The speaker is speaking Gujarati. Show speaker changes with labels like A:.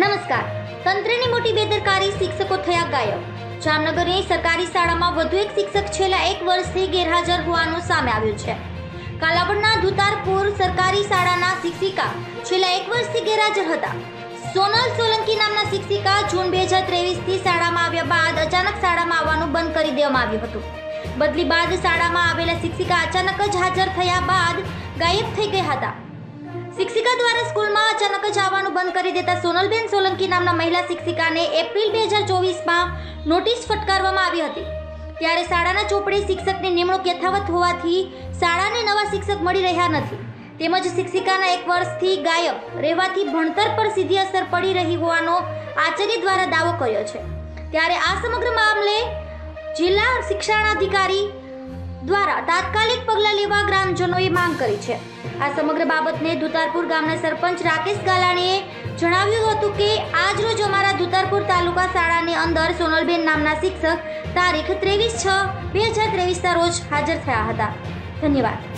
A: નમસ્કાર. તંત્રની મોટી બેદરકારી શિક્ષકો થયા ગાયબ. જામનગરની સરકારી શાળામાં વધુ એક શિક્ષક છેલ્લા એક વર્ષથી ગેરહાજર હોવાનું સામે આવ્યું છે. કાલાવડના ધુતારપુર સરકારી શાળાના શિક્ષિકા છેલ્લા એક વર્ષથી ગેરહાજર હતા. સોનલ સોલંકી નામના શિક્ષિકા જૂન બે હજાર ત્રેવીસથી શાળામાં આવ્યા બાદ અચાનક શાળામાં આવવાનું બંધ કરી દેવામાં આવ્યું હતું. બદલી બાદ શાળામાં આવેલા શિક્ષિકા અચાનક જ હાજર થયા બાદ ગાયબ થઈ ગયા હતા. શિક્ષિકા દ્વારા સ્કૂલમાં અચાનક જ આવવાનું બંધ કરી દેતા સોનલબેન સોલંકી નામના મહિલા શિક્ષિકાને એપ્રિલ બે હજાર ચોવીસમાં નોટિસ ફટકારવામાં આવી હતી. ત્યારે શાળાના ચોપડે શિક્ષકની નિમણૂક યથાવત હોવાથી શાળાને નવા શિક્ષક મળી રહ્યા નથી. તેમજ શિક્ષિકાના એક વર્ષથી ગાયબ, રહેવાથી ભણતર પર સીધી અસર પડી રહી હોવાનો આચાર્ય દ્વારા દાવો કર્યો છે. ત્યારે આ સમગ્ર મામલે જિલ્લા શિક્ષણાધિકારી દ્વારા તાત્કાલિક પગલાં લેવા ગ્રામજનોએ માંગ કરી છે. આ સમગ્ર બાબતને દુતારપુર ગામના સરપંચ રાકેશ ગાલાણીએ જણાવ્યું હતું કે આજ રોજ અમારા દુતારપુર તાલુકા શાળાની અંદર સોનલબેન નામના શિક્ષક તારીખ ત્રેવીસ છ, બે હજાર ત્રેવીસના રોજ હાજર થયા હતા. ધન્યવાદ.